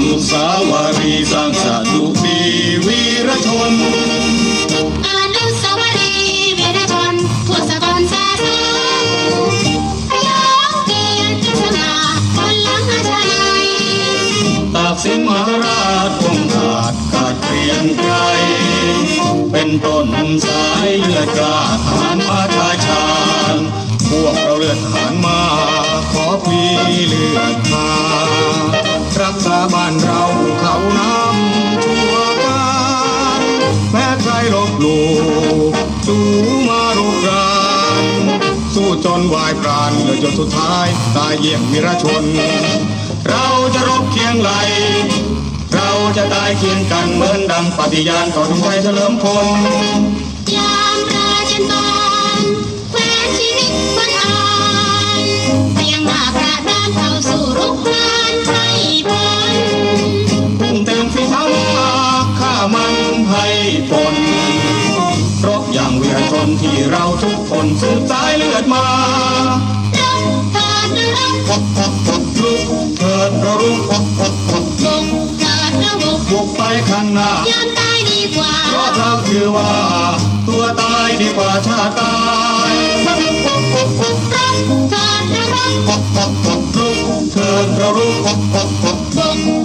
นุสาวรีย์สร้างสาดุดีวีรชน อนุสาวรีย์วีรชนทั่วสกลสาสงพยองเกียรติสง่าคนหลังอาชาไทยตากสินมหาราชคงขาดขาดเกรียงไกรเป็นต้นสายเลือดกล้าทหารมาชาชาญพวกเราเลือดทหารมา ขอพลีเลือดมา จนวายปราณเหลือจนสุดท้ายตายเยี่ยมมิรชน เราจะรบเคียงไหล เราจะตายเคียงกันเหมือนดังปฏิญาณต่อดวงใจเฉลิมพลยามราชันบานแควนชีวิตบน นที่เราทุกคนสืบสายเลือดมารับเถิดนรกลุกเถิดระรุกบุกเถิดระบุกบุกไปข้างหน้ายอมตายดีกว่าเพราะเราถือว่า ตัวตายดีกว่าชาติตายรับเถิดนรกลุกเถิดระรุกบุก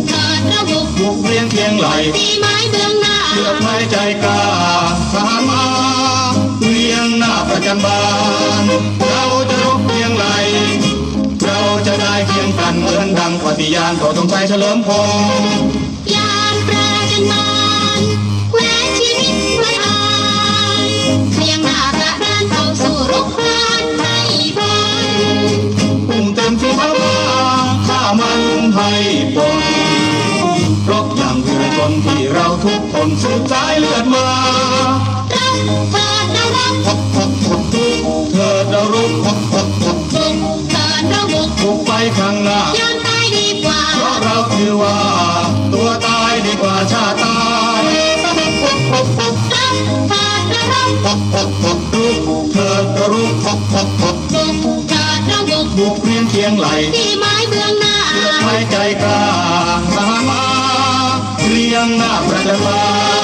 เถิดระบุกบุกเรียงเคียงไหลตีไม้ ประจันบานเราจะรบเพียงไหลเราจะได้เคียงกันเหมือนดังปฏิญาณต่อตรงใจเฉลิมพงษ์ยามปราจันบานแควนชีวิตไว้อ่านพยังหน้ากระดานเข้าสู่รุกรานให้พ้นปุ่มเต็มฝีเท้ามาข้ามันให้ปนรบอย่างเรือชนที่เราทุกคนสืบสายเลือดมารับ เถิดนรกเถิดเรารุกบุกเถิดระบุกบุกไปข้างหน้ายอมตายดีกว่าเพราะเราถือว่า ตัวตายดีกว่าชาตายรับเถิดนรกลุกเถิดกระรุกบุกเระบุกบุกเรียงเคียงไหลตีไม้เบื้องหน้าเลือดไม้ใจกล้าทหามาเรียงหน้าประจันบา